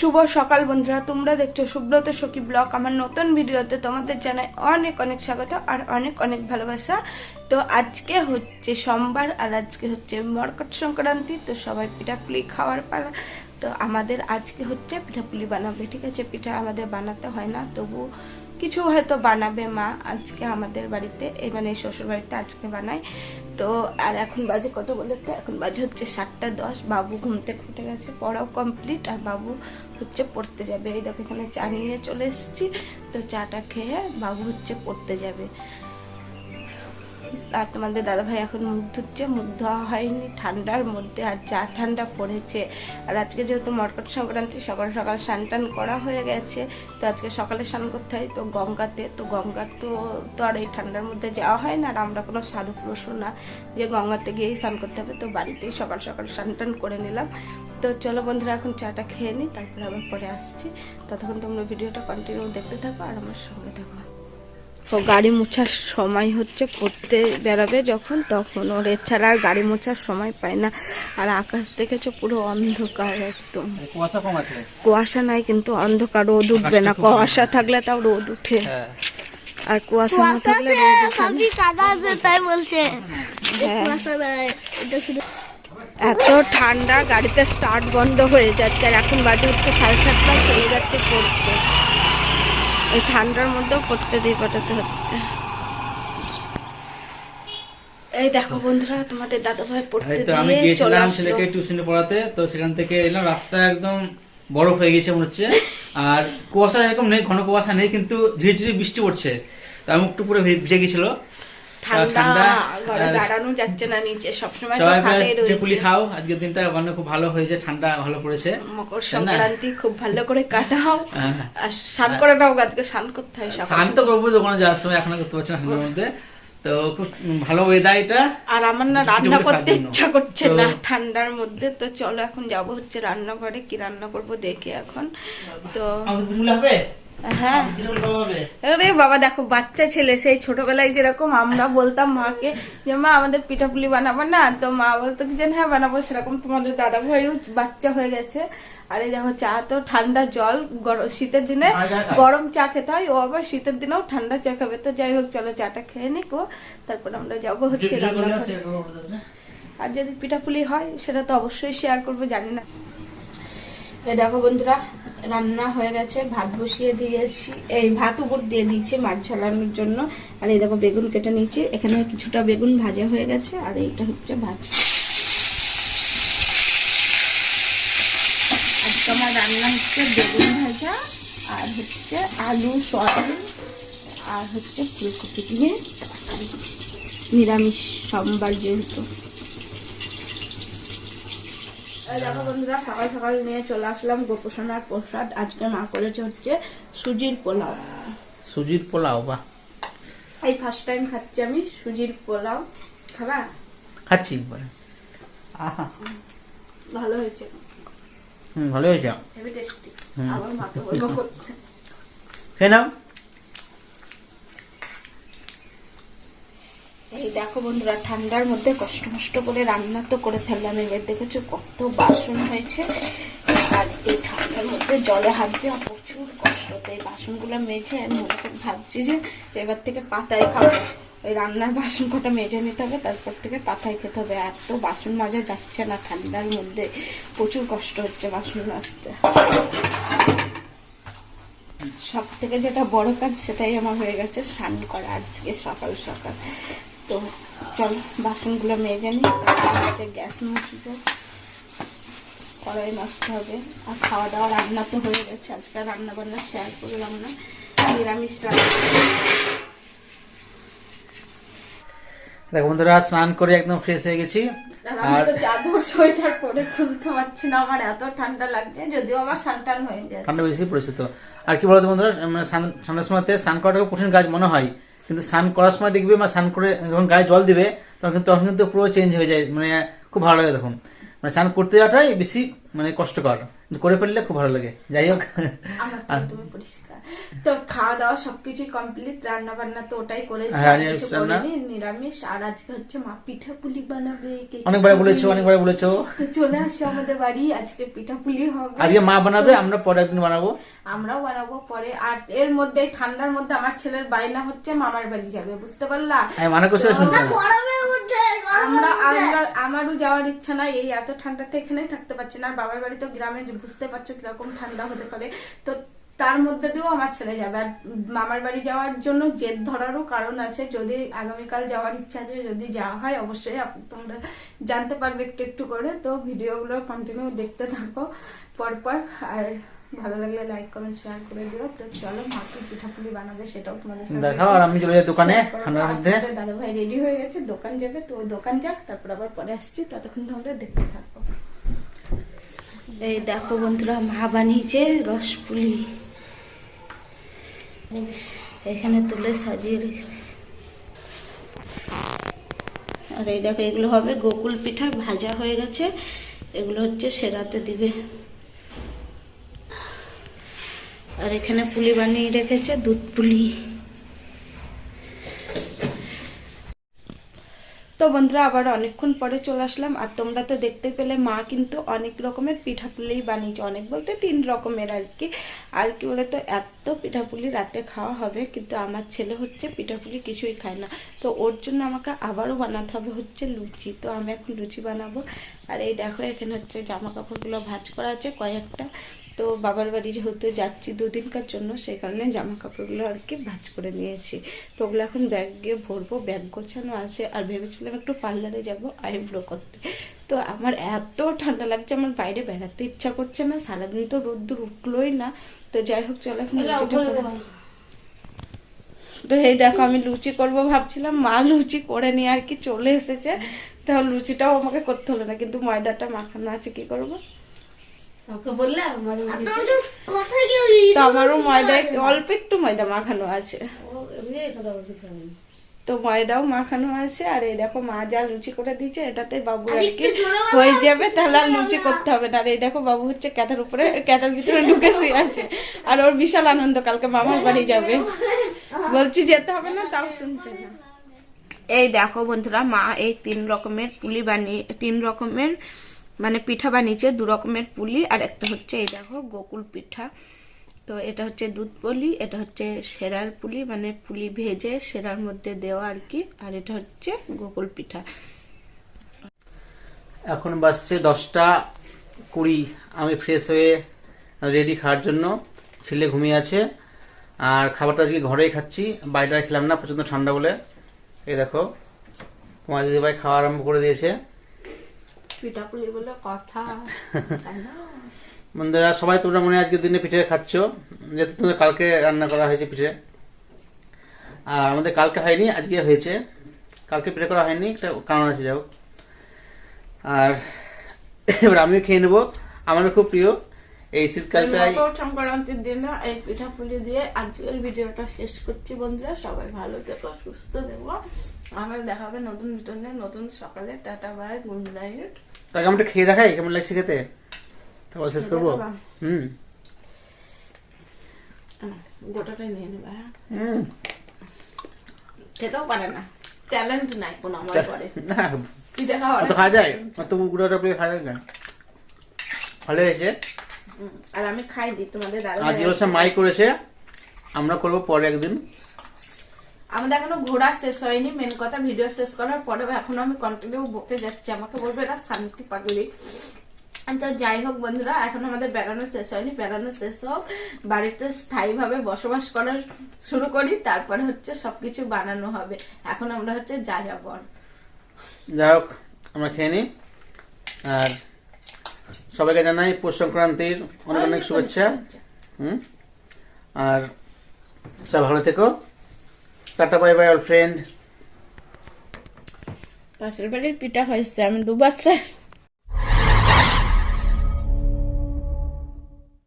শুভ সকাল বন্ধুরা, তোমরা দেখছ সুব্রত সখী ব্লগ। আমার নতুন ভিডিওতে তোমাদের জানাই অনেক অনেক স্বাগত আর অনেক অনেক ভালোবাসা। তো আজকে হচ্ছে সোমবার আর আজকে হচ্ছে মরকট সংক্রান্তি, তো সবাই পিঠাপুলি খাওয়ার পালা। তো আমাদের আজকে হচ্ছে পিঠাপুলি বানাবে, ঠিক আছে? পিঠা আমাদের বানাতে হয় না, তবু কিছু হয়তো বানাবে মা আজকে আমাদের বাড়িতে এই মানে শ্বশুর বাড়িতে আজকে বানায়। তো আর এখন বাজে কত বলে তো এখন বাজে হচ্ছে সাতটা দশ। বাবু ঘুম থেকে গেছে, পড়াও কমপ্লিট আর বাবু হচ্ছে পড়তে যাবে। এই দেখো এখানে চা নিয়ে চলে এসেছি। তো চাটা খেয়ে বাবু হচ্ছে পড়তে যাবে। আর তোমাদের দাদাভাই এখন মুখ ধুচ্ছে, মুখ ধোয়া হয়নি, ঠান্ডার মধ্যে আর যা ঠান্ডা পড়েছে। আর আজকে যেহেতু মকর সংক্রান্তি, সকাল সকাল স্নান টান করা হয়ে গেছে, তো আজকে সকালে স্নান করতে হয় তো গঙ্গাতে। তো গঙ্গা তো তো আর এই ঠান্ডার মধ্যে যাওয়া হয় না, আর আমরা কোনো সাধু পুরুষও না। যে গঙ্গাতে গিয়েই স্নান করতে হবে, তো বাড়িতেই সকাল সকাল স্নান টান করে নিলাম। তো চলো বন্ধুরা, এখন চাটা খেয়ে নিই তারপরে আবার পরে আসছি। ততক্ষণ তোমরা ভিডিওটা কন্টিনিউ দেখতে থাকো আর আমার সঙ্গে থাকো। ও গাড়ি মোছার সময় হচ্ছে পড়তে বেরাবে যখন তখন ওর এছাড়া আর গাড়ি মোছার সময় পায় না। আর আকাশ দেখেছ পুরো অন্ধকার একদম। কুয়াশা কম আছে? কুয়াশা নাই কিন্তু অন্ধকার রোদ উঠবে না। কুয়াশা থাকলে তাও রোদ উঠে। হ্যাঁ। আর কুয়াশা না থাকলে হ্যাঁ। এত ঠান্ডা গাড়িতে স্টার্ট বন্ধ হয়ে যাচ্ছে। আর এখন বাজে হচ্ছে সাড়ে সাতটা চলে যাচ্ছে পড়তে এই ঠান্ডার মধ্যেও পড়তে দিয়ে পাঠাতে হচ্ছে। এই দেখো বন্ধুরা তোমাদের দাদা ভাই পড়তে আমি একটু পরে গিয়েছিলাম ছেলেকে টিউশনে পড়াতে তো সেখান থেকে এলাম রাস্তা একদম বরফ হয়ে গেছে মনে হচ্ছে। আর কুয়াশা এরকম নেই ঘন কুয়াশা নেই কিন্তু বৃষ্টি পড়ছে। তার মুখটু পুরো ভি- ভিজে গেছিল। ঠান্ডা ঠান্ডা, ঘরে আর- দাঁড়ানো যাচ্ছে না নিচে সবসময় তো খাটেই মিলে পুলি খাও আজকের দিনটা খুব ভালো হয়েছে ঠান্ডা ভালো পড়েছে। মকর সংক্রান্তি খুব ভালো করে কাটাও। হ্যাঁ। আর স্নান করে আজকে স্নান করতে হয় সকাল। শান্ত করব দোকানে যাওয়ার সময় এখন করতে পারছি না ঠান্ডার মধ্যে। তো খুব ভালো ওয়েদার এটা। আর আমার না রান্না করতে ইচ্ছা করছে না ঠান্ডার মধ্যে। তো চলো এখন যাব হচ্ছে রান্নাঘরে কি রান্না করব দেখে এখন। তো হবে? হ্যাঁ। আরে বাবা দেখো বাচ্চা ছেলে সেই ছোটবেলায় যেরকম আমরা বলতাম মাকে যে মা আমাদের পিঠাপুলি বানাবো না? তো মা বলতো যে হ্যাঁ বানাবো। সেরকম তোমাদের দাদা ভাইও বাচ্চা হয়ে গেছে। আর এই দেখো চা তো ঠান্ডা জল গরম শীতের দিনে? গরম চা খেতে হয় ও আবার শীতের দিনেও ঠান্ডা চা খাবে। তো যাই হোক চলো চাটা খেয়ে নিকো তারপর আমরা যাব হচ্ছে পিঠুগুলো করলে রান্নাঘরে। সেরকম হবে তো, না? আর যদি পিঠাপুলি হয় সেটা তো অবশ্যই শেয়ার করব জানি না। এই দেখো বন্ধুরা, রান্না হয়ে গেছে, ভাত বসিয়ে দিয়েছি। এই ভাত উপর দিয়ে দিয়েছি মাছ ঝালানোর জন্য। আর এই দেখো বেগুন কেটে নিয়েছি। এখানে কিছুটা বেগুন ভাজা হয়ে গেছে, আর এইটা হচ্ছে ভাত। আমার রান্না হচ্ছে বেগুন ভাজা, আর হচ্ছে আলু সয়াবিন, আর হচ্ছে ফুলকপি দিয়ে নিরামিষ সোমবার যেহেতু। দেখো বন্ধুরা সকাল সকাল নিয়ে চলে আসলাম গোপোষণার প্রসাদ। আজকে মা করেছে হচ্ছে সুজির পোলাও। সুজির পোলাও বা এই ফার্স্ট টাইম খাচ্ছি আমি সুজির পোলাও। খাবা? খাচ্ছি পরে আহা। ভালো হয়েছে। হুম ভালো হয়েছে। Heavy tasty. আমার মাকে বলব করতে। খেয়ে নাও। এই দেখো বন্ধুরা, ঠান্ডার মধ্যে কষ্ট মষ্ট করে রান্না তো করে ফেললাম। এবার দেখেছ কত বাসন হয়েছে। আর এই ঠান্ডার মধ্যে জলে হাত দেওয়া প্রচুর কষ্ট। তো এই বাসনগুলো মনে ভাবছি যে এবার থেকে পাতায় খাব। ওই রান্নার বাসন কটা মেজে নিতে হবে, তারপর থেকে পাতায় খেতে হবে। এত বাসন মাজা যাচ্ছে না ঠান্ডার মধ্যে। প্রচুর কষ্ট হচ্ছে বাসন মাজতে। সব থেকে যেটা বড় কাজ, সেটাই আমার হয়ে গেছে স্নান করা আজকে সকাল সকাল। তো চল বাসনগুলো মেজে নিই হচ্ছে গ্যাস মুছবো। কড়াই মাজতে হবে। আর খাওয়া দাওয়া রান্না তো হয়ে গেছে। আজকে রান্না বান্না শেয়ার করলাম না। নিরামিষ রান্না। দেখো বন্ধুরা স্নান করে একদম ফ্রেশ হয়ে গেছি। আর তো চাদর সোয়েটার পরে খুলতে পারছি না। আমার এত ঠান্ডা লাগছে যদিও আমার সানটান হয়ে গেছে। ঠান্ডা বেশি পড়েছে তো। আর কি বলতো বন্ধুরা মানে ঠান্ডার সময়তে স্নান করাটা কঠিন কাজ মনে হয়। কিন্তু স্নান করার সময় দেখবে বা স্নান করে যখন গায়ে জল দিবে তখন কিন্তু তখন কিন্তু পুরো চেঞ্জ হয়ে যায় মানে খুব ভালো লাগে তখন। মানে স্নান করতে যাওয়াটাই বেশি মানে কষ্টকর। করে ফেললে খুব ভালো লাগে। যাই হোক। আমার তো খাওয়া দাওয়া সবকিছু কমপ্লিট রান্না বান্না তো ওটাই করেছি হ্যাঁ, নিরামিষ আর আজকে হচ্ছে মা পিঠা পুলি বানাবে অনেকবার বলেছ অনেকবার বলেছ। তো চলে আসো আমাদের বাড়ি আজকে পিঠা পুলি হবে। আজকে মা বানাবে আমরা পরে একদিন বানাবো। আমরাও বানাবো পরে আর এর মধ্যে ঠান্ডার মধ্যে আমার ছেলের বায়না হচ্ছে মামার বাড়ি যাবে বুঝতে পারলা? মানা করছি শুনছে? না গরমের মধ্যে। আমরা আমরা আমারও যাওয়ার ইচ্ছা নাই এই এত ঠান্ডাতে এখানেই থাকতে পারছি না বাবার বাড়ি তো গ্রামে বুঝতে পারছ কীরকম ঠান্ডা হতে পারে। তো তার মধ্যে দিয়েও আমার ছেলে যাবে। আর মামার বাড়ি যাওয়ার জন্য জেদ ধরারও কারণ আছে। যদি আগামীকাল যাওয়ার ইচ্ছা আছে যদি যাওয়া হয় অবশ্যই তোমরা জানতে পারবে একটু একটু করে। তো ভিডিওগুলো কন্টিনিউ দেখতে থাকো পরপর। আর ভালো লাগলে লাইক কমেন্ট শেয়ার করে দিও। তো চলো মাকে পিঠাপুলি বানাবে সেটাও তোমাদের সাথে দেখাও আর আমি চলে যাই দোকানে ঠান্ডার মধ্যে। দাদা ভাই রেডি হয়ে গেছে দোকান যাবে। তো দোকান যাক তারপর আবার পরে আসছি। ততক্ষণ তোমরা দেখতে থাকো। এই দেখো বন্ধুরা মা বানিয়েছে রসপুলি। এখানে তুলে সাজিয়ে রেখেছি আর এই দেখো, এগুলো হবে গোকুল পিঠা ভাজা হয়ে গেছে। এগুলো হচ্ছে সেরাতে দিবে। আর এখানে পুলি বানিয়ে রেখেছে দুধ পুলি। তো বন্ধুরা, আবার অনেকক্ষণ পরে চলে আসলাম। আর তোমরা তো দেখতে পেলে, মা কিন্তু অনেক রকমের পিঠাপুলি বানিয়েছে। অনেক বলতে তিন রকমের আর কি। আর কি বলে তো এত পিঠাপুলি রাতে খাওয়া হবে, কিন্তু আমার ছেলে হচ্ছে পিঠাপুলি কিছুই খায় না। তো ওর জন্য আমাকে আবারও বানাতে হবে হচ্ছে লুচি। তো আমি এখন লুচি বানাবো। আর এই দেখো, এখানে হচ্ছে জামা কাপড়গুলো ভাঁজ করা আছে কয়েকটা। তো বাবার বাড়ি যেহেতু যাচ্ছি দুদিনকার জন্য সেই কারণে জামা কাপড়গুলো আর কি ভাঁজ করে নিয়েছি। তো ওগুলো এখন ব্যাগে ভরবো ব্যাগ গোছানো আছে। আর ভেবেছিলাম একটু পার্লারে যাব আইব্রো করতে। তো আমার এত ঠান্ডা লাগছে আমার বাইরে বেড়াতে ইচ্ছা করছে না। সারাদিন তো রোদ্দুর উঠলোই না। তো যাই হোক চলো এখন তো এই দেখো আমি লুচি করব ভাবছিলাম। মা লুচি করে নিয়ে আর কি চলে এসেছে। তাহলে লুচিটাও আমাকে করতে হলো না কিন্তু ময়দাটা মাখানো আছে কি করব? তো আমারও ময়দায় অল্প একটু ময়দা মাখানো আছে। তো ময়দাও মাখানো আছে আর এই দেখো মা যা লুচি করে দিয়েছে এটাতে বাবু আর কি হয়ে যাবে তাহলে আর লুচি করতে হবে না। আর এই দেখো বাবু হচ্ছে ক্যাথার উপরে ক্যাথার ভিতরে ঢুকে শুয়ে আছে। আর ওর বিশাল আনন্দ কালকে মামার বাড়ি যাবে। বলছি যেতে হবে না তাও শুনছে না। এই দেখো বন্ধুরা মা এই তিন রকমের পুলি বানিয়ে তিন রকমের মানে পিঠা বানিয়েছে দু রকমের পুলি, আর একটা হচ্ছে এই দেখো গোকুল পিঠা। তো এটা হচ্ছে দুধ পুলি, এটা হচ্ছে সেরার পুলি মানে পুলি ভেজে সেরার মধ্যে দেওয়া আর কি, আর এটা হচ্ছে গোকুল পিঠা। এখন বাজছে দশটা কুড়ি। আমি ফ্রেশ হয়ে রেডি খাওয়ার জন্য ছেলে ঘুমিয়ে আছে। আর খাবারটা আজকে ঘরেই খাচ্ছি, বাইরে খেলাম না প্রচণ্ড ঠান্ডা বলে। এই দেখো, তোমার দিদিভাই খাওয়া আরম্ভ করে দিয়েছে। পিঠা পুলি বলে কথা বন্ধুরা সবাই তোমরা মনে আজকের দিনে পিঠে খাচ্ছ। যেহেতু তোমাদের কালকে রান্না করা হয়েছে পিঠে। আর আমাদের কালকে হয়নি আজকে হয়েছে। কালকে পিঠে করা হয়নি একটা কারণ আছে যাও আর এবার আমিও খেয়ে নেব। আমারও খুব প্রিয় এই শীতকালটাই। মকর সংক্রান্তির দিনে এই পিঠা পুলি দিয়ে আজকের ভিডিওটা শেষ করছি বন্ধুরা। সবাই ভালো থেকো সুস্থ থেকো। আমার দেখাবে নতুন ভিডিও নিয়ে নতুন সকালে। টাটা বাই গুড নাইট তাকে আমরা খেয়ে দেখাই কেমন লাগছে খেতে? তারপর শেষ করব? হুম। গোটাটাই নিয়ে নেবে হ্যাঁ? হুম। খেতেও পারে না। ট্যালেন্ট নাই কোনো আমার পরে না। পিঠা অত খাওয়া যায়? অত গুঁড়োটা পেয়ে খাওয়া যায় না? ভালো হয়েছে? আর আমি খাই দিই তোমাদের দাদা আর মাই করেছে। আমরা করব পরে একদিন। আমাদের এখনও ঘোরা শেষ হয়নি মেন কথা ভিডিও শেষ করার পরেও এখনও আমি কন্টিনিউ বকে যাচ্ছি। আমাকে বলবে এটা শান্তি পাগলি। তো যাই হোক বন্ধুরা এখন আমাদের বেড়ানো শেষ হয়নি। বেড়ানো শেষ হোক বাড়িতে স্থায়ীভাবে বসবাস করার শুরু করি তারপরে হচ্ছে সবকিছু বানানো হবে। এখন আমরা হচ্ছে যা যাবর যাই হোক আমরা খেয়ে নিই। আর সবাইকে জানাই পৌষ সংক্রান্তির অনেক অনেক শুভেচ্ছা। হুম? আর সব ভালো থেকো। Tata bye bye all friend. পাশের বাড়ির পিঠা হয়েছে আমি দুবার চাই